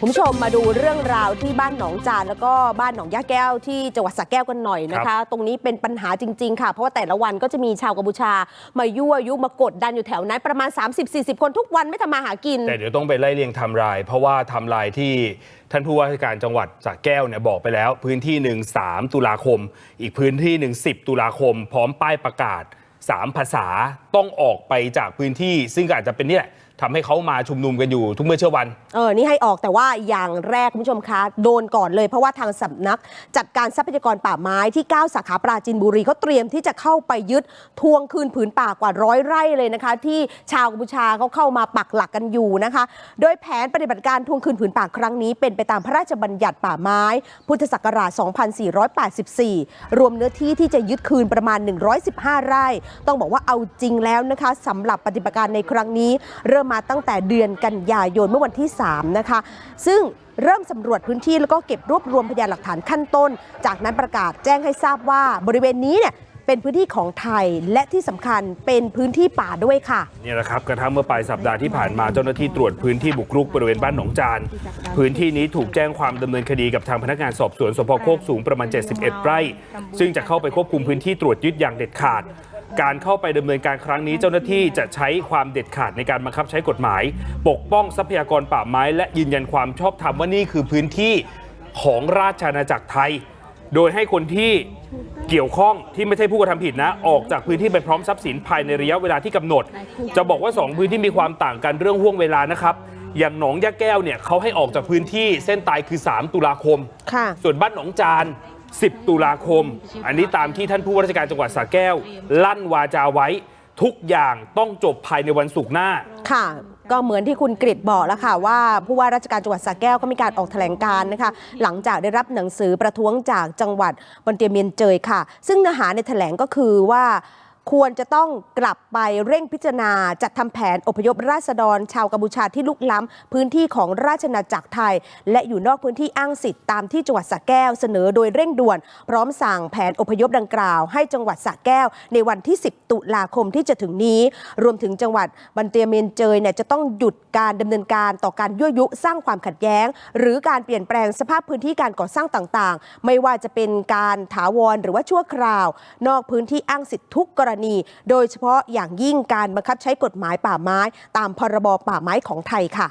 คุณผู้ชมมาดูเรื่องราวที่บ้านหนองจานแล้วก็บ้านหนองย่าแก้วที่จังหวัดสระแก้วกันหน่อยนะครัคะบตรงนี้เป็นปัญหาจริง ๆ ค่ะ เพราะว่าแต่ละวันก็จะมีชาวกัมพูชา มายั่วยุมากดดันอยู่แถวนั้นประมาณ 30-40 คนทุกวันไม่ทำมาหากิน แต่เดี๋ยวต้องไปไล่เรียงไทำลาย เพราะว่าไทำลายที่ท่านผู้ว่าราชการจังหวัดสระแก้วเนี่ยบอกไปแล้ว พื้นที่หนึ่ง3ตุลาคม อีกพื้นที่หนึ่ง10 ตุลาคม พร้อมป้ายประกาศ 3 ภาษาต้องออกไปจากพื้นที่ ซึ่งก็อาจจะเป็นนี่แหละทำให้เขามาชุมนุมกันอยู่ทุกเมื่อเช้าวัน เออ นี่ให้ออกแต่ว่าอย่างแรกคุณผู้ชมคะโดนก่อนเลยเพราะว่าทางสำนัก จัดการทรัพยากรป่าไม้ที่ 9 สาขาปราจีนบุรีเขาเตรียมที่จะเข้าไปยึดทวงคืนผืนป่ากว่าร้อยไร่เลยนะคะ ที่ชาวกัมพูชาเขาเข้ามาปักหลักกันอยู่นะคะ โดยแผนปฏิบัติการทวงคืนผืนป่าครั้งนี้ เป็นไปตามพระราชบัญญัติป่าไม้ พุทธศักราช 2484 รวมเนื้อที่ที่จะยึดคืนประมาณ 115 ไร่ต้องบอกว่าเอาจริงแล้วนะคะสำหรับปฏิบัติการในครั้งนี้ เริ่มมาตั้งแต่เดือนกันยายนเมื่อวันที่ 3 นะคะ ซึ่งเริ่มสำรวจพื้นที่แล้วก็เก็บรวบรวมพยานหลักฐานขั้นต้น จากนั้นประกาศแจ้งให้ทราบว่าบริเวณนี้เนี่ยเป็นพื้นที่ของไทยและที่สำคัญเป็นพื้นที่ป่าด้วยค่ะนี่แหละครับกระทั่งเมื่อปลายสัปดาห์ที่ผ่านมาเจ้าหน้าที่ตรวจพื้นที่บุกรุกบริเวณบ้านหนองจาน พื้นที่นี้ถูกแจ้งความดำเนินคดีกับทางพนักงานสอบสวนสพโคกสูงประมาณ 71 ไร่ ซึ่งจะเข้าไปควบคุมพื้นที่ตรวจยึดอย่างเด็ดขาด การเข้าไปดำเนินการครั้งนี้เจ้าหน้าที่จะใช้ความเด็ดขาดในการบังคับใช้กฎหมาย ปกป้องทรัพยากรป่าไม้และยืนยันความชอบธรรมว่านี่คือพื้นที่ของราชอาณาจักรไทย โดยให้คนที่เกี่ยวข้องที่ไม่ใช่ผู้กระทำผิดนะ ออกจากพื้นที่ไปพร้อมทรัพย์สินภายในระยะเวลาที่กำหนด จะบอกว่า 2 พื้นที่มีความต่างกันเรื่องห่วงเวลานะครับอย่างหนองยะแก้วเนี่ยเขาให้ออกจากพื้นที่เส้นตายคือ 3 ตุลาคมค่ะส่วนบ้านหนองจาน 10 ตุลาคม อันนี้ตามที่ท่านผู้ว่าราชการจังหวัดสระแก้ว ลั่นวาจาไว้ทุกอย่างต้องจบภายในวันศุกร์หน้า ค่ะ ก็เหมือนที่คุณกริดบอกแล้วค่ะ ว่าผู้ว่าราชการจังหวัดสระแก้วก็มีการออกแถลงการนะคะ หลังจากได้รับหนังสือประท้วงจากจังหวัดบันเตียเมียนเจยค่ะ ซึ่งเนื้อหาในแถลงก็คือว่า ควรจะต้องกลับไปเร่งพิจารณา จัดทำแผนอพยพราษฎร ชาวกัมพูชาที่ลุกล้ำพื้นที่ของราชอาจักรไทย และอยู่นอกพื้นที่อ้างสิทธิ์ตามที่จังหวัดสระแก้วเสนอโดยเร่งด่วน พร้อมสั่งแผนอพยพดังกล่าว ให้จังหวัดสระแก้ว ในวันที่ 10 ตุลาคมที่จะถึงนี้ รวมถึงจังหวัดบันเตียเมียนเจยเนี่ยจะต้องหยุดการดำเนินการต่อการยั่วยุสร้างความขัดแย้ง หรือการเปลี่ยนแปลงสภาพพื้นที่การก่อสร้างต่างๆ ไม่ว่าจะเป็นการถาวรหรือว่าชั่วคราว นอกพื้นที่อ้างสิทธิทุกกรณี โดยเฉพาะอย่างยิ่งการบังคับใช้กฎหมายป่าไม้ ตามพรบป่าไม้ของไทยค่ะ